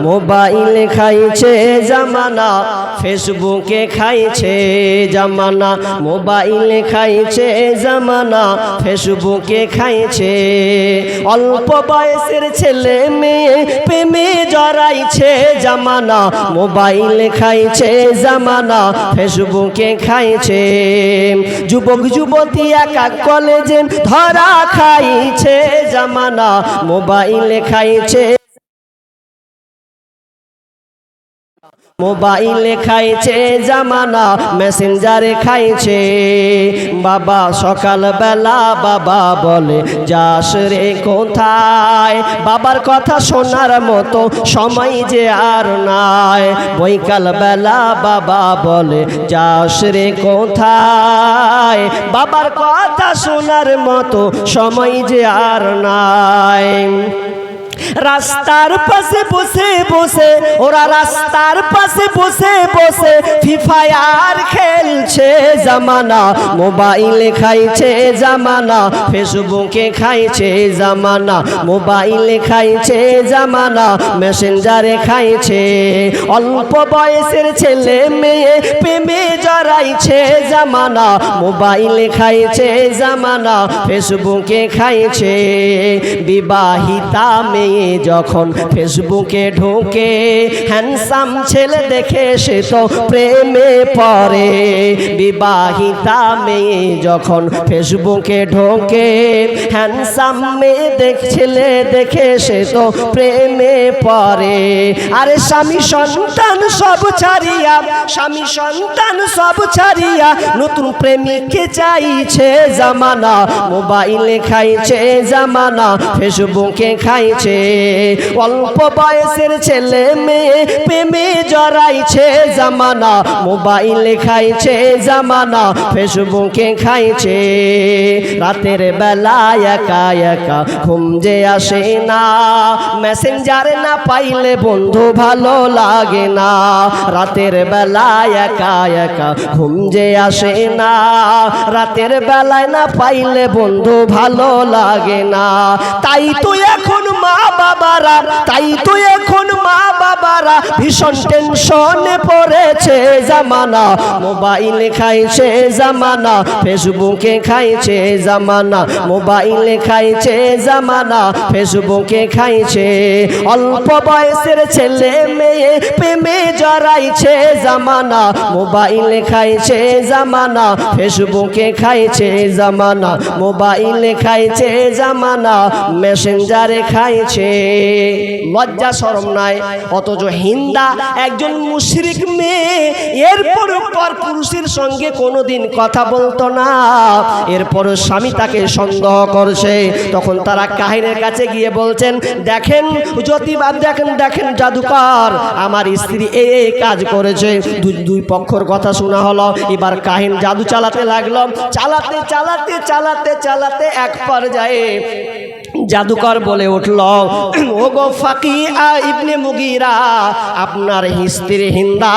মোবাইলে খাইছে জামানা, ফেসবুকে খাইছে জামানা, মোবাইলে খাইছে জামানা, ফেসবুকে খাইছে। অল্প বয়সের ছেলে মেয়ে প্রেমে জড়াইছে জামানা, মোবাইলে খাইছে জামানা, ফেসবুকে খাইছে। যুবক, যুবতী একা কলেজে ধরা খাইছে জামানা, মোবাইলে খাইছে মোবাইলে খাইছে জামানা, মেসেঞ্জারে খাইছে। বাবা সকালবেলা বাবা বলে, যাস রে কোথায়? বাবার কথা শোনার মতো সময় যে আর নাই। বৈকাল বেলা বাবা বলে, যাস রে কোথায়? বাবার কথা শোনার মতো সময় যে আর নাই। রাস্তার পাশে বসে বসে, ওরা রাস্তার পাশে বসে বসে ফিফায়ার খেলছে জামানা, মোবাইলে খাইছে জামানা, ফেসবুকে খাইছে জামানা, মোবাইলে খাইছে জামানা, মেসেঞ্জারে খাইছে। অল্প বয়সের ছেলে মেয়ে প্রেমে জড়াইছে জামানা, মোবাইলে খাইছে জামানা, ফেসবুকে খাইছে। বিবাহিতা মেয়ে যখন ফেসবুকে ঢোকে হ্যান্ডসাম ছেলে দেখে সে তো প্রেমে পড়ে। বিবাহিতা মেয়ে যখন ফেসবুকে ঢোকে হ্যান্ডসাম মেয়ে দেখ, ছেলে দেখে সে তো প্রেমে পড়ে। আরে স্বামী সন্তান সব ছাড়িয়া, স্বামী সন্তান সব ছাড়িয়া, নতুন প্রেমিককে চাইছে জামানা, মোবাইলে খাইছে জামানা, ফেসবুকে খাইছে অল্প বয়সের ছেলে মেয়ে প্রেমে জড়াইছে জামানা, মোবাইলে খাইছে জামানা, ফেসবুকে খাইছে। রাতের বেলা একা একা ঘুম যে আসে না, মেসেঞ্জারে না পাইলে বন্ধু ভালো লাগে না। রাতের বেলা একা একা ঘুম যে আসে না, রাতের বেলায় না পাইলে বন্ধু ভালো লাগে না। তাই তো এখন মা বাবারা, তাই তো এখন মা বাবারা ভীষণ টেনশনে পড়েছে জামানা। মোবাইলে খাইছে জামানা ফেসবুকে খাইছে জামানা। মোবাইলে খাইছে জামানা ফেসবুকে খাইছে। অল্প বয়সের ছেলে মেয়ে প্রেমে জড়াইছে জামানা। মোবাইলে খাইছে জামানা ফেসবুকে খাইছে জামানা। মোবাইলে খাইছে জামানা মেসেঞ্জারে খাইছে লজ্জা শরম নাই। অথচ হিন্দা একজন মুশরিক মেয়ে। এরপর পর পুরুষের সঙ্গে কোনোদিন কথা বলতো না। এরপর স্বামী তাকে সন্দেহ করছে। তখন তারা কাহিনের কাছে গিয়ে বলছেন, দেখেন, জ্যোতিবাদ, দেখেন দেখেন জাদুকর। আমার স্ত্রী এই এই কাজ করেছে। দুই পক্ষর কথা শোনা হলো। এবার কাহিন জাদু চালাতে লাগল। চালাতে চালাতে চালাতে চালাতে এক পর্যায়ে জাদুকর বলে উঠল ও গো ফাকি ইবনে মুগিরা, আপনার হিস্তির হিন্দা,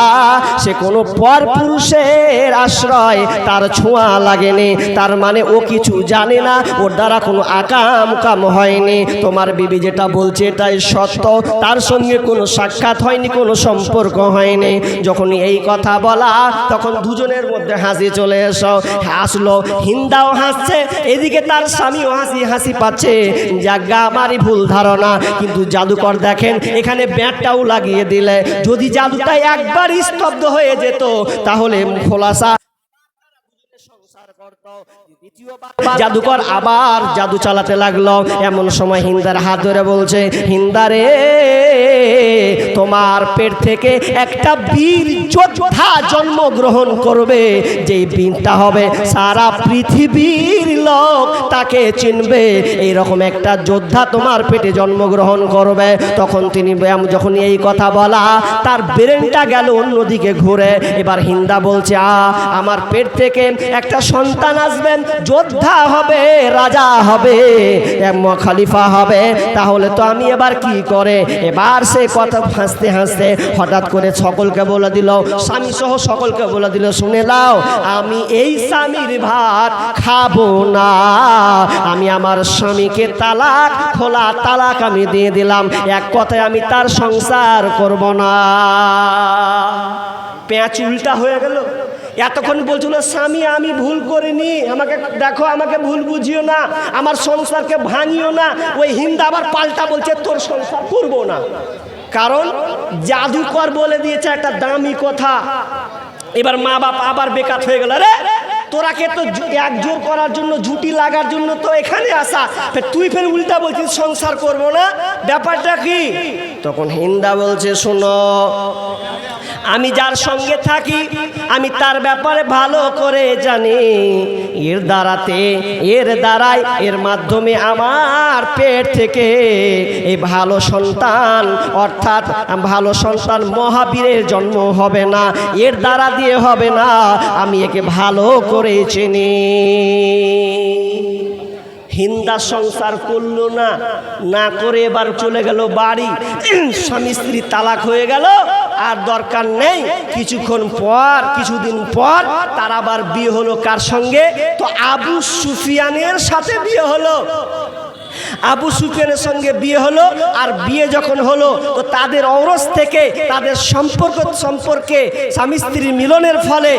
সে কোনো পর পুরুষের আশ্রয় তার ছোঁয়া লাগেনি। তার মানে ও কিছু জানে না, ওর দ্বারা কোনো আকাম কাম হয়নি। তোমার বিবি যেটা বলছে এটাই সত্য, তার সঙ্গে কোনো সাক্ষাৎ হয়নি, কোনো সম্পর্ক হয়নি। যখন এই কথা বলা, তখন দুজনের মধ্যে হাসি চলে এসো। হাসলো হিন্দাও হাসছে, এদিকে তার স্বামীও হাসি হাসি পাচ্ছে। জাগা আমারই ভুল ধারণা। কিন্তু জাদুকর দেখেন, এখানে ব্যাটটাও লাগিয়ে দিলে। যদি জাদুটা একবার স্তব্ধ হয়ে যেত, তাহলে খোলাসা জাদুকর আবার জাদু চালাতে লাগল। এমন সময় হিন্দার হাত ধরে বলছে হিন্দারে তোমার পেট থেকে একটা বীর যোদ্ধা জন্মগ্রহণ করবে। যে বীরটা হবে সারা পৃথিবীর লোক তাকে চিনবে। এইরকম একটা যোদ্ধা তোমার পেটে জন্মগ্রহণ করবে। তখন তিনি যখন এই কথা বলা তার ব্রেনটা গেল অন্যদিকে ঘুরে। এবার হিন্দা বলছে আ আমার পেট থেকে একটা সন্তান আসবেন, যোদ্ধা হবে, রাজা হবে খালিফা হবে। তাহলে তো আমি এবার কি করে? এবার সে কথা হাসতে হাসতে হঠাৎ করে সকলকে বলে দিল, স্বামী সহ সকলকে বলে দিল, শুনে নাও, আমি এই স্বামীর ভাত খাব না। আমি আমার স্বামীকে তালাক, খোলা তালাক আমি দিয়ে দিলাম। এক কথায় আমি তার সংসার করব না। পেঁচ উল্টা হয়ে গেল। এতক্ষণ বলছিল, স্বামী, আমি ভুল করিনি। আমাকে দেখো, আমাকে ভুল বুঝিও না। আমার সংসারকে ভাঙিও না। ওই হিন্দা আবার পাল্টা বলছে, তোর সংসার করব না। কারণ জাদুকর বলে দিয়েছে একটা দামি কথা। এবার মা বাপ আবার বেকার হয়ে গেল রে তোরাকে তো জু- এক জোর করার জন্য জুটি লাগার জন্য তো এখানে আসা। তুই ফের উল্টা বলছিস, সংসার করব না? ব্যাপারটা কি? তখন হিন্দা বলছে, শোনো, আমি যার সঙ্গে থাকি, আমি তার ব্যাপারে ভালো করে জানি। এর দ্বারাতে, এর দ্বারাই, এর মাধ্যমে আমার পেট থেকে এই ভালো সন্তান, অর্থাৎ ভালো সন্তান মহাবীরের জন্ম হবে না। এর দ্বারা দিয়ে হবে না। আমি একে ভালো করে চিনি হিন্দা সংসার করল না না করে এবার চলে গেল বাড়ি। স্বামী স্ত্রী তালাক হয়ে গেল, আর দরকার নেই। কিছুক্ষণ পর, কিছুদিন পর তার আবার বিয়ে হলো কার সঙ্গে? তো আবু সুফিয়ানের সাথে বিয়ে হলো। আবু সুফিয়ানের সঙ্গে বিয়ে হলো, আর বিয়ে যখন হলো, তো তাদের অরস থেকে তাদের সম্পর্ক সম্পর্কে স্বামী স্ত্রীর মিলনের ফলে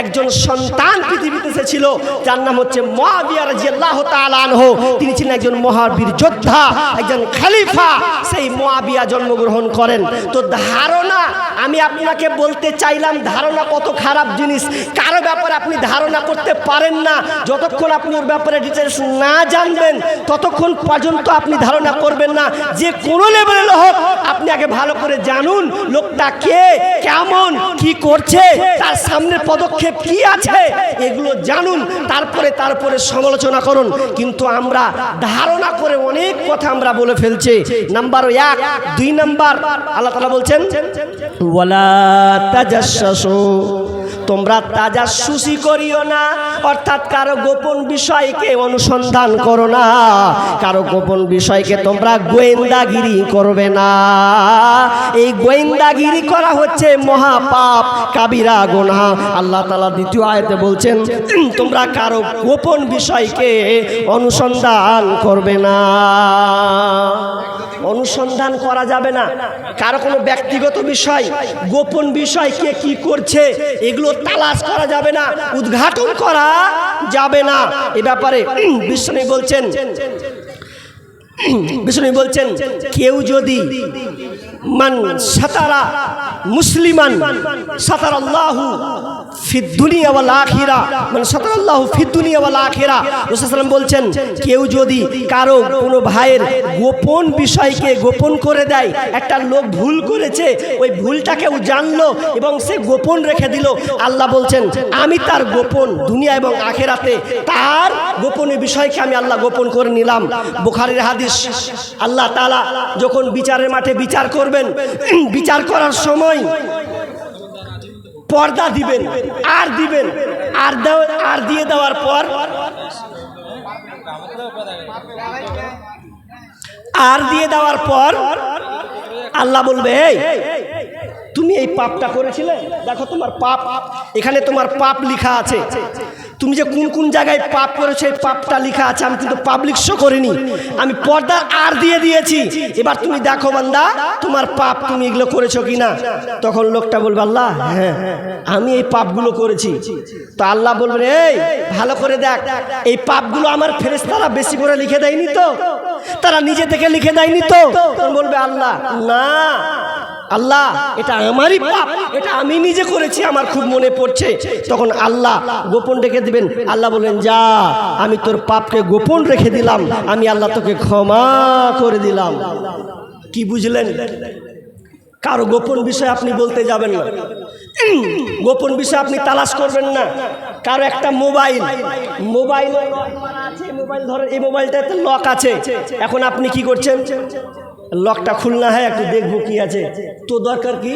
একজন সন্তান পৃথিবীতে এসেছিল, যার নাম হচ্ছে মহাবিয়া রাজিয়াল্লাহ তাআলা আনহু। তিনি ছিলেন একজন মহাবীর যোদ্ধা, একজন খলিফা। সেই মহাবিয়া জন্মগ্রহণ করেন। তো ধারণা, আমি আপনাকে বলতে চাইলাম, ধারণা কত খারাপ জিনিস। কারও ব্যাপারে আপনি ধারণা করতে পারেন না। যতক্ষণ আপনি ওর ব্যাপারে ডিটেলস না জানবেন, ততক্ষণ পর্যন্ত আপনি ধারণা করবেন না। যে কোনো লেভেলের হোক আপনি আগে ভালো করে জানুন, লোকটা কে, কেমন, কি করছে, তার সামনের পদক্ষেপ কি আছে, এগুলো জানুন, তারপরে তারপরে সমালোচনা করুন। কিন্তু আমরা ধারণা করে অনেক কথা আমরা বলে ফেলছি। নাম্বার এক, দুই নাম্বার, আল্লাহ তালা বলছেন, ওয়ালা তাজাসসু তোমরা তাজাসুসি করিও না। অর্থাৎ কারও গোপন বিষয়কে অনুসন্ধান করো না। কারও গোপন বিষয়কে তোমরা গোয়েন্দাগিরি করবে না। এই গোয়েন্দাগিরি করা হচ্ছে মহাপাপ, কাবিরা গোনা। আল্লাহ তালা দ্বিতীয় আয়তে বলছেন, তোমরা কারও গোপন বিষয়কে অনুসন্ধান করবে না। অনুসন্ধান করা যাবে না। কারও কোনো ব্যক্তিগত বিষয়, গোপন বিষয়, কে কি করছে, এগুলো তালাশ করা যাবে না। উদ্ঘাটন করা যাবে না। এ ব্যাপারে বিশ্বনী বলছেন বিষ্ণু বলছেন, কেউ যদি মান সাতারা মুসলিমান সাতার আল্লাহু ফিদ দুনিয়া ওয়াল আখিরা মানে সাতার আল্লাহু ফিদ আখিরা রাসূলুল্লাহ বলছেন, কেউ যদি কারও কোনো ভাইয়ের গোপন বিষয়কে গোপন করে দেয়, একটা লোক ভুল করেছে, ওই ভুলটাকেও জানলো এবং সে গোপন রেখে দিল, আল্লাহ বলছেন, আমি তার গোপন দুনিয়া এবং আখেরাতে তার গোপনীয় বিষয়কে আমি আল্লাহ গোপন করে নিলাম। বুখারীর হাদিস আল্লাহ তালা যখন বিচারের মাঠে বিচার করবেন, বিচার করার সময় পর্দা দিবেন, আর দিবেন, আর আর দিয়ে দেওয়ার পর আর দিয়ে দেওয়ার পর আল্লাহ বলবে, এই, তুমি এই পাপটা করেছিলে? দেখো তোমার পাপ, এখানে তোমার পাপ লেখা আছে। তুমি যে কোন কোন জায়গায় পাপ করেছ এই পাপটা লেখা আছে, আমি কিন্তু পাবলিক শো করিনি। আমি পর্দার আর দিয়ে দিয়েছি। এবার তুমি দেখো বান্দা, তোমার পাপ তুমি এগুলো করেছ কিনা? তখন লোকটা বলবে, আল্লাহ হ্যাঁ আমি এই পাপগুলো করেছি। তো আল্লাহ বলবেন এই, ভালো করে দেখ, এই পাপগুলো আমার ফেরেশতারা বেশি করে লিখে দেয়নি তো? তারা নিজে থেকে লিখে দেয়নি তো? বলবে, আল্লাহ, না আল্লাহ, এটা আমারই পাপ। এটা আমি নিজে করেছি, আমার খুব মনে পড়ছে। তখন আল্লাহ গোপন রেখে দিবেন। আল্লাহ বলেন যা, আমি তোর পাপকে গোপন রেখে দিলাম। আমি আল্লাহ তোকে ক্ষমা করে দিলাম। কি বুঝলেন? কারও গোপন বিষয় আপনি বলতে যাবেন না। গোপন বিষয় আপনি তালাশ করবেন না। কারও একটা মোবাইল। মোবাইল মোবাইল ধরেন, এই মোবাইলটাতে লক আছে। এখন আপনি কি করছেন? লকটা খুলনা হয় একটু দেখব কি আছে। তো দরকার কি?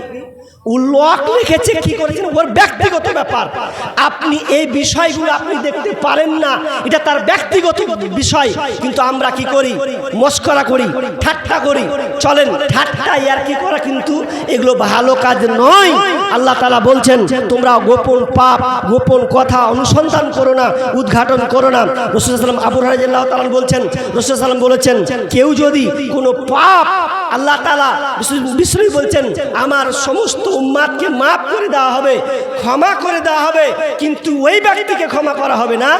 লক লিখেছে কি করেছেন? ওর ব্যক্তিগত ব্যাপার। আপনি এই বিষয়গুলো আপনি দেখতে পারেন না। এটা তার ব্যক্তিগত বিষয়। কিন্তু আমরা কি করি? মস্করা করি, ঠাট্টা করি। চলেন ঠাট্টা ইয়ার কি করা কিন্তু এগুলো ভালো কাজ নয়। আল্লাহ তালা বলছেন, তোমরা গোপন পাপ, গোপন কথা অনুসন্ধান করো না, উদ্ঘাটন করো না। রসুলাম আবু রাজিল্লাহ তালান বলছেন রসুলাম বলেছেন, কেউ যদি কোনো পাপ আল্লাহ তালা বিষ্ণু বলছেন, আমার সমস্ত উম্মাদকে মাফ করে দেওয়া হবে, ক্ষমা করে দেওয়া হবে, কিন্তু ওই ব্যক্তিকে ক্ষমা করা হবে না।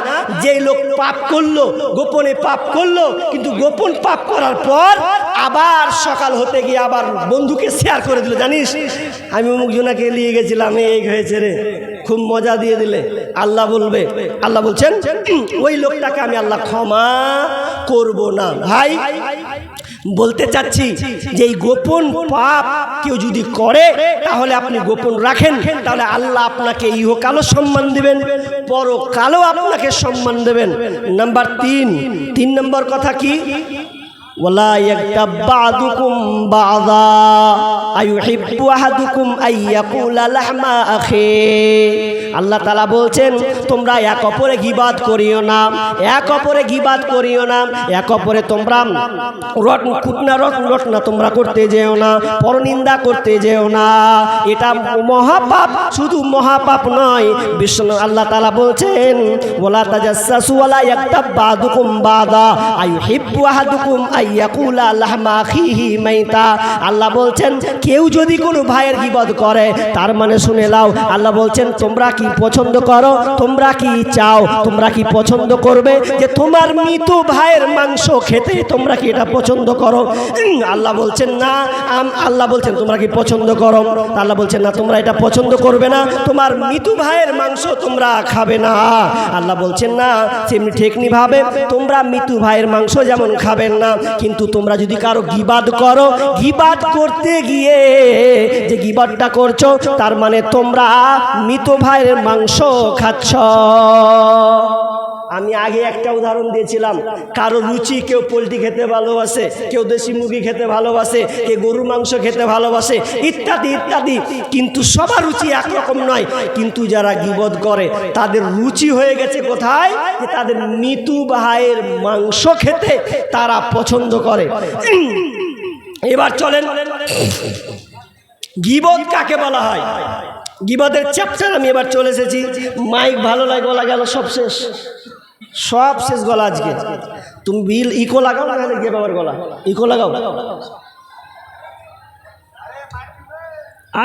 যে লোক পাপ করল, গোপনে পাপ করল, কিন্তু গোপন পাপ করার পর আবার সকাল হতে গিয়ে আবার বন্ধুকে শেয়ার করে দিল। জানিস, আমি অমুক জনাকে নিয়ে গেছিলাম এই হয়েছে রে। খুব মজা দিয়ে দিলে। আল্লাহ বলবে, আল্লাহ বলছেন ওই লোকটাকে আমি আল্লাহ ক্ষমা করব না। ভাই বলতে চাচ্ছি যে এই গোপন পাপ কেউ যদি করে, তাহলে আপনি গোপন রাখেন। তাহলে আল্লাহ আপনাকে ইহকালও সম্মান দেবেন, পরকালও আপনাকে সম্মান দেবেন। নাম্বার তিন তিন নম্বর কথা কি? ওলা ইয়াগতাব বাদুকুম বাদা। আইয়ুহিব্বু আহাদুকুম আইয়াকুলা লাহমা আখি। আল্লাহ তাআলা বলছেন, তোমরা এক অপরে গিবাদ করিও না, এক অপরে গিবাদ করিও না, এক অপরে তোমরা রট কুটনা রট রটনা তোমরা করতে যেও না, পরনিন্দা করতে যেও না। এটা মহাপাপ, শুধু মহাপাপ নয়। বিষ্ণু আল্লাহ তালা বলছেন ওলা ওয়ালা ইয়াগতাব বাদুকুম বাদা। আইয়ুহিব্বু আহাদুকুম আল্লাহ বলছেন, কেউ যদি কোনো ভাইয়ের গিবদ করে, তার মানে শুনে লাও আল্লাহ বলছেন, তোমরা কি পছন্দ করো? তোমরা কি চাও? তোমরা কি পছন্দ করবে? যে তোমার মৃত ভাইয়ের মাংস খেতে তোমরা কি এটা পছন্দ করো? আল্লাহ বলছেন, না আল্লাহ বলছেন, তোমরা কি পছন্দ করো? আল্লাহ বলছেন, না, তোমরা এটা পছন্দ করবে না। তোমার মৃত ভাইয়ের মাংস তোমরা খাবে না। আল্লাহ বলছেন, না, সেমনি ঠেকনি ভাবে তোমরা মৃত্যু ভাইয়ের মাংস যেমন খাবেন না কিন্তু তোমরা যদি কারও গিবাদ করো, গিবাদ করতে গিয়ে যে গিবাদটা করছ, তার মানে তোমরা মৃত ভাইয়ের মাংস খাচ্ছ। আমি আগে একটা উদাহরণ দিয়েছিলাম। কারও রুচি কেউ পোলট্রি খেতে ভালোবাসে, কেউ দেশি মুরগি খেতে ভালোবাসে কেউ গরুর মাংস খেতে ভালোবাসে, ইত্যাদি ইত্যাদি। কিন্তু সবার রুচি একরকম নয়। কিন্তু যারা গিবদ করে, তাদের রুচি হয়ে গেছে কোথায়? যে তাদের মৃত্যু ভাইয়ের মাংস খেতে তারা পছন্দ করে। এবার চলেন। গিবদ কাকে বলা হয়? গিবদের চ্যাপ্টার আমি এবার চলে এসেছি। মাইক ভালো লাগে, গলা গেল, সব শেষ। সব শেষ গলা আজকে। তুমি বিল ইকো লাগাও নাহলে গিয়ে বাবার গলা? ইকো লাগাও?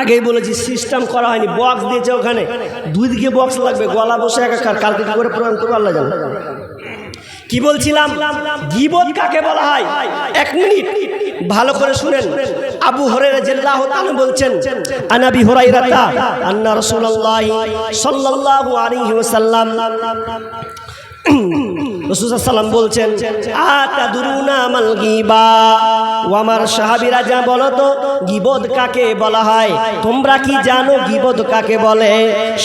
আগেই বলেছি সিস্টেম করা হয়নি বক্স দিয়েছে ওখানে। দুই দিকে বক্স লাগবে, গলা বসে একাকার, কালকে করে প্রমাণ করব, আল্লাহ কি বলছিলাম? গিবত কাকে বলা হয়? এক মিনিট। ভালো করে শুনেন। আবু হরের জেল্লা তাআলা বলছেন আনাবি হুরাইরাতা আন্না রাসূলুল্লাহ সাল্লাল্লাহু আলাইহি ওয়াসাল্লাম রসুলাম বলছেন আতা দুরুনা মাল গিবা? ও আমার সাহাবিরা যা বলো তো, গিবদ কাকে বলা হয়? তোমরা কি জানো গিবদ কাকে বলে?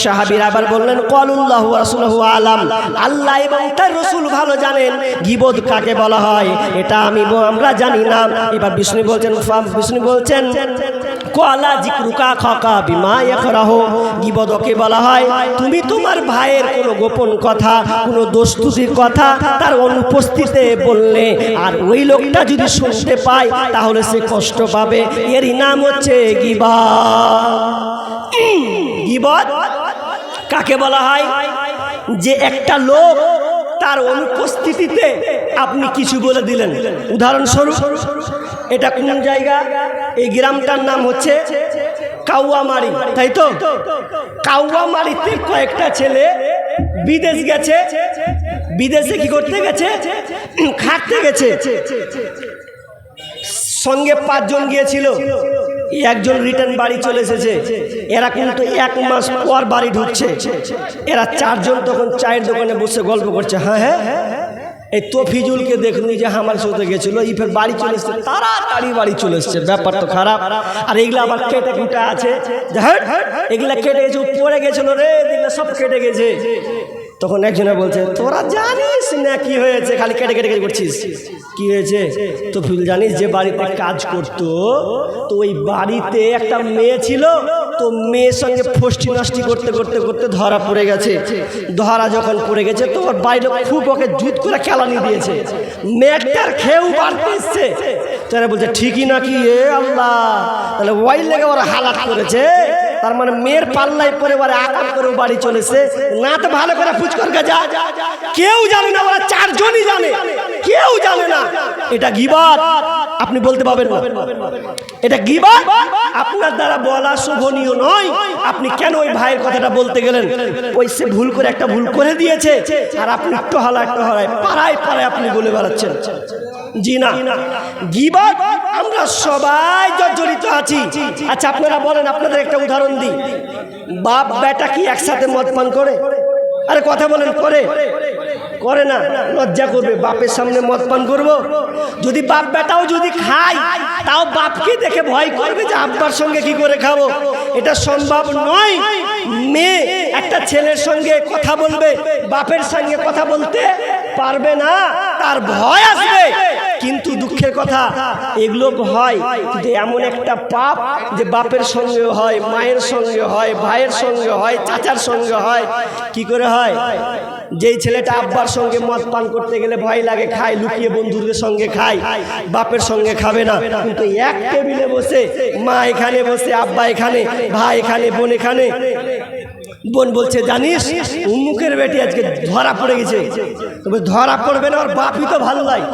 সাহাবিরা আবার বললেন, কলুল্লাহ রাসূলুহু আলাম। আল্লাহ এবং তার রসুল ভালো জানেন গিবদ কাকে বলা হয়, এটা আমি আমরা জানি না। এবার বিষ্ণু বলছেন বিষ্ণু বলছেন কলা জিক্রুকা খকা বিমা ইয়াকরাহ। গিবদকে বলা হয়, তুমি তোমার ভাইয়ের কোনো গোপন কথা, কোনো দোস্তুতির কথা তার অনুপস্থিতিতে বললে, আর ওই লোকটা যদি শুনতে পায়, তাহলে সে কষ্ট পাবে। এরই নাম হচ্ছে গিবা গিবদ কাকে বলা হয়? যে একটা লোক তার অনুপস্থিতিতে আপনি কিছু বলে দিলেন। উদাহরণস্বরূপ, এটা কোন জায়গা? এই গ্রামটার নাম হচ্ছে কাউয়ামারি, তাই তো? কাউয়ামারিতে কয়েকটা ছেলে বিদেশ গেছে, বিদেশে কি করতে গেছে? খাটতে গেছে। সঙ্গে পাঁচজন গিয়েছিল, একজন রিটার্ন বাড়ি চলে এসেছে। এরা কিন্তু এক মাস পর বাড়ি ঢুকছে। এরা চারজন তখন চায়ের দোকানে বসে গল্প করছে হ্যাঁ হ্যাঁ। এই তফিজুলকে দেখুন যে হামাল সাথে গেছিল, এই ফের বাড়ি চলে এসছে, তাড়াতাড়ি বাড়ি চলে এসছে, ব্যাপার তো খারাপ। আর এগুলো আবার কেটে কুটে আছে। এগুলা কেটে গেছে পড়ে গেছিল রে এগুলো সব কেটে গেছে। তখন একজনে বলছে, তোরা জানিস না কি হয়েছে? খালি কেটে কেটে কেটে করছিস। কি হয়েছে? তো ফুল জানিস যে বাড়িতে কাজ করতো, তো ওই বাড়িতে একটা মেয়ে ছিল, তো মেয়ের সঙ্গে ফষ্টি নষ্টি করতে করতে করতে ধরা পড়ে গেছে। ধরা যখন পড়ে গেছে, তো ওর বাইরে খুব ওকে জুত করে খেলানি দিয়েছে। মেয়েটার খেউ বাড়তে এসছে। তারা বলছে, ঠিকই নাকি এ আল্লাহ? তাহলে ওয়াইল লেগে ওরা হালাত করেছে। তার মানে মেয়ের পাল্লায় পরে ওরা আকার করে বাড়ি চলেছে। না তো ভালো করে ফুচকর যা। কেউ জানে না, ওরা চারজনই জানে। কেউ জানে না। এটা গিবাদ। আপনি বলতে পারবেন না। এটা গিবাদ। আপনার দ্বারা বলা শোভনীয় নয়। আপনি কেন ওই ভাইয়ের কথাটা বলতে গেলেন? ওই সে ভুল করে একটা ভুল করে দিয়েছে। আর আপনি টহলা টহলায় পাড়ায় পাড়ায় আপনি বলে বেড়াচ্ছেন। জি না গিবাদ আমরা সবাই জর্জরিত আছি। আচ্ছা আপনারা বলেন, আপনাদের একটা উদাহরণ দিই। বাপ বেটা কি একসাথে মদ পান করে? আরে, কথা বলেন, করে। করে না, লজ্জা করবে। বাপের সামনে মদ পান করব? যদি বাপ বেটাও যদি খায়, তাও বাপকে দেখে ভয় করবে যে আব্বার সঙ্গে কি করে খাব? এটা সম্ভব নয়। মেয়ে একটা ছেলের সঙ্গে কথা বলবে, বাপের সঙ্গে কথা বলতে পারবে না, তার ভয় আসবে। কিন্তু দুঃখের কথা, এগুলো হয় যে এমন একটা পাপ যে বাপের সঙ্গে হয়, মায়ের সঙ্গে হয়, ভাইয়ের সঙ্গে হয়, চাচার সঙ্গে হয়। কি করে হয়? যেই ছেলেটা আব্বার সঙ্গে মদ পান করতে গেলে ভয় লাগে, খায়, লুকিয়ে বন্ধুদের সঙ্গে খায়, বাপের সঙ্গে খাবে না। কিন্তু এক টেবিলে বসে মা এখানে বসে, আব্বা এখানে, ভাই এখানে, বোন এখানে বোন বলছে, জানিস, উমুকের বেটি আজকে ধরা পড়ে গেছে। তবে ধরা পড়বে না, ওর বাপই তো ভালো লাগে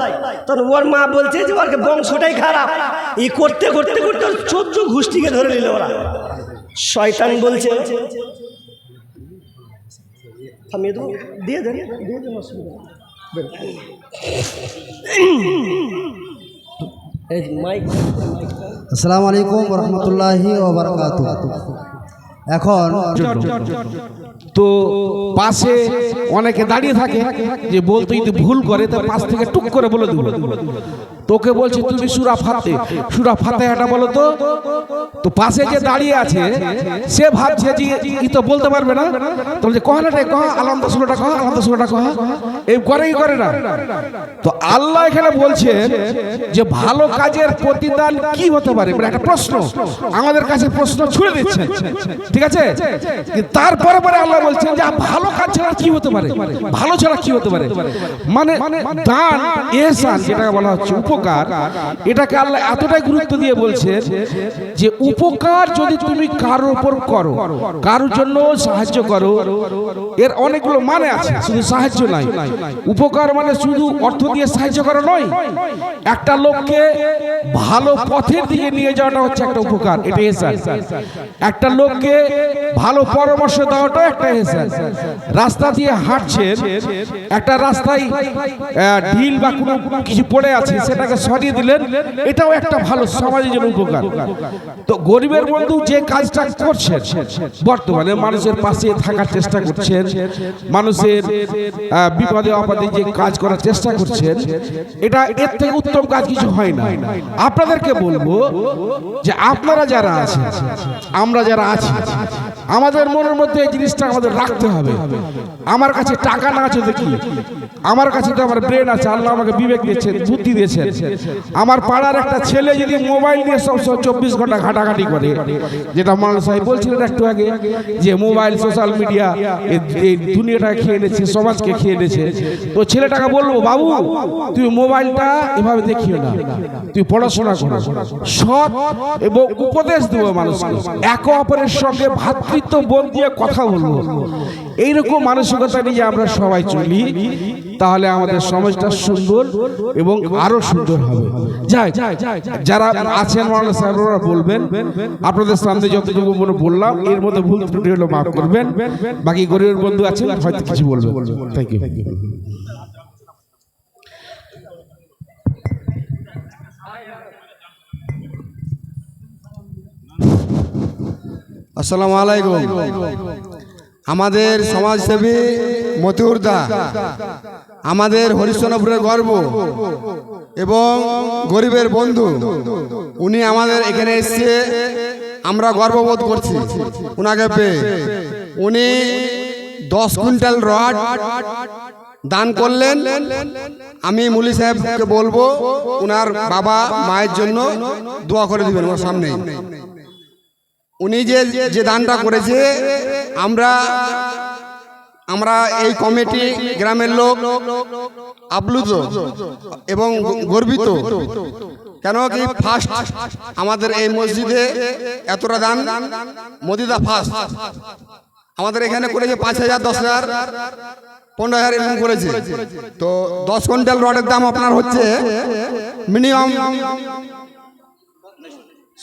তখন ওর মা বলছে যে, ওর বংশটাই খারাপ। এই করতে করতে করতে ওর চোদ্দ ঘুষ্টিকে ধরে নিল ওরা। শয়তান বলছে নেই। আসসালামু আলাইকুম রহমতুল্লাহি ওবরাকাতু এখন তো পাশে অনেকে দাঁড়িয়ে থাকে যে বলতো যদি ভুল করে তো পাশ থেকে টুক করে বলে দেবো। তোকে বলছে তুমি সুরা ফাতে সুরা ফাতেহাটা বলো তো? তো পাশে যে দাঁড়িয়ে আছে, সে ভাবছে যে ই তো বলতে পারবে না। তো বলছে কহানাটা কহ আলামদা সুরাটা কহ আলামদা সুরাটা কহ। এই করে করে না। তো আল্লাহ এখানে বলছেন যে ভালো কাজের প্রতিদান কি হতে পারে? মানে একটা প্রশ্ন। আমাদের কাছে প্রশ্ন ছুড়ে দিচ্ছে ঠিক আছে? তারপরে পরে আল্লাহ বলছেন যে ভালো কাজ ছাড়া কি হতে পারে? ভালো ছাড়া কি হতে পারে? মানে দান, এহসান যেটাকে বলা হচ্ছে, উপকার, এটাকে আল্লাহ এতটাই গুরুত্ব দিয়ে বলছে যে, উপকার যদি তুমি কারোর উপর করো, কারোর জন্য সাহায্য করো, এর অনেকগুলো মানে আছে, শুধু সাহায্য নাই। উপকার মানে শুধু অর্থ দিয়ে সাহায্য করা নয় একটা লোককে ভালো পথের দিকে নিয়ে যাওয়াটা হচ্ছে একটা উপকার। এটা এহসান। একটা লোককে ভালো পরামর্শ দেওয়াটা একটা এহসান। রাস্তা দিয়ে হাঁটছেন একটা রাস্তায় ঢিল বা কোনো কিছু পড়ে আছে সেটাকে সরিয়ে দিলেন এটাও একটা ভালো সমাজের জন্য উপকার। তো গরিবের বন্ধু যে কাজটা করছেন বর্তমানে মানুষের পাশে থাকার চেষ্টা করছেন মানুষের আহ, বিপদে আপদে যে কাজ করার চেষ্টা করছেন, এটা এর থেকে উত্তম কাজ কিছু হয় না। আপনাদেরকে বলব যে আপনারা যারা আছেন, আমরা যারা আছি, আমাদের মনের মধ্যে এই জিনিসটা আমাদের রাখতে হবে। আমার কাছে টাকা না আছে দেখি। আমার কাছে তো আমার ব্রেন আছে, আল্লাহ আমাকে বিবেক দিয়েছেন, বুদ্ধি দিয়েছেন। আমার পাড়ার একটা ছেলে যদি মোবাইল নিয়ে সব চব্বিশ ঘণ্টা ঘাটাঘাটি করে, যেটা মানুষ সাহেব বলছিলেন একটু আগে, যে মোবাইল, সোশ্যাল মিডিয়া এই দুনিয়াটা খেয়ে নিয়েছে সমাজকে খেয়ে নিয়েছে তো ছেলেটাকে বলব, বাবু, তুই মোবাইলটা এভাবে দেখিও না। তুই পড়াশোনা করো। সৎ এবং উপদেশ দেবো মানুষকে। একে অপরের সঙ্গে ভ্রাতৃত্ব বোধ দিয়ে কথা বলব। এইরকম মানসিকতা নিয়ে আমরা সবাই চলি তাহলে আমাদের সমাজটা সুন্দর এবং আরও সুন্দর হবে। যাই যারা আছেন মাওলানা বলবেন আপনাদের সামনে যতটুকু মনে বললাম এর মধ্যে ভুল ত্রুটি হলো মাফ করবেন বাকি গরিবের বন্ধু আছেন হয়তো কিছু বলবেন। থ্যাংক ইউ আসসালামু আলাইকুম। আমাদের সমাজসেবী মতিউর দা আমাদের হরিশ্চন্দ্রপুরের গর্ব এবং গরিবের বন্ধু উনি আমাদের এখানে এসছে আমরা গর্ববোধ করছি উনাকে পেয়ে। উনি দশ কুইন্টাল রড দান করলেন। আমি মুলি সাহেবকে বলব উনার বাবা মায়ের জন্য দোয়া করে দিবেন ওর সামনে উনি যে যে দানটা করেছে, আমরা আমরা এই কমিটি গ্রামের লোক আপ্লুত এবং গর্বিত। কেন কি ফার্স্ট আমাদের এই মসজিদে এতটা দান? মোদিদা ফার্স্ট আমাদের এখানে করেছে পাঁচ হাজার, দশ হাজার, পনেরো হাজার এরকম করেছে। তো দশ কুইন্টাল রডের দাম আপনার হচ্ছে মিনিমাম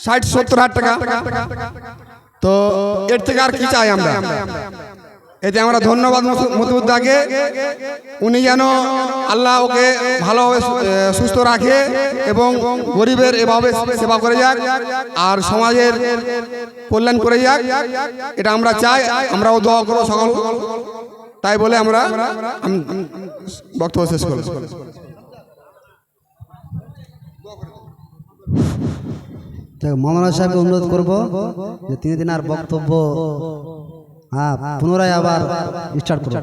ষাট, সত্তর হাজার টাকা। তো এর থেকে আর কি চাই আমরা? এতে আমরা ধন্যবাদ মতুদ্দাকে উনি যেন আল্লাহ ওকে ভালোভাবে সুস্থ রাখে এবং গরিবের এভাবে সেবা করে যাক, আর সমাজের কল্যাণ করে যাক। এটা আমরা চাই, আমরাও দোয়া করব সকল। তাই বলে আমরা বক্তব্য শেষ করব যাক, মৌলানা সাহেবকে অনুরোধ করব যে তিনি দিন আর বক্তব্য হ্যাঁ পুনরায় আবার স্টার্ট করুন।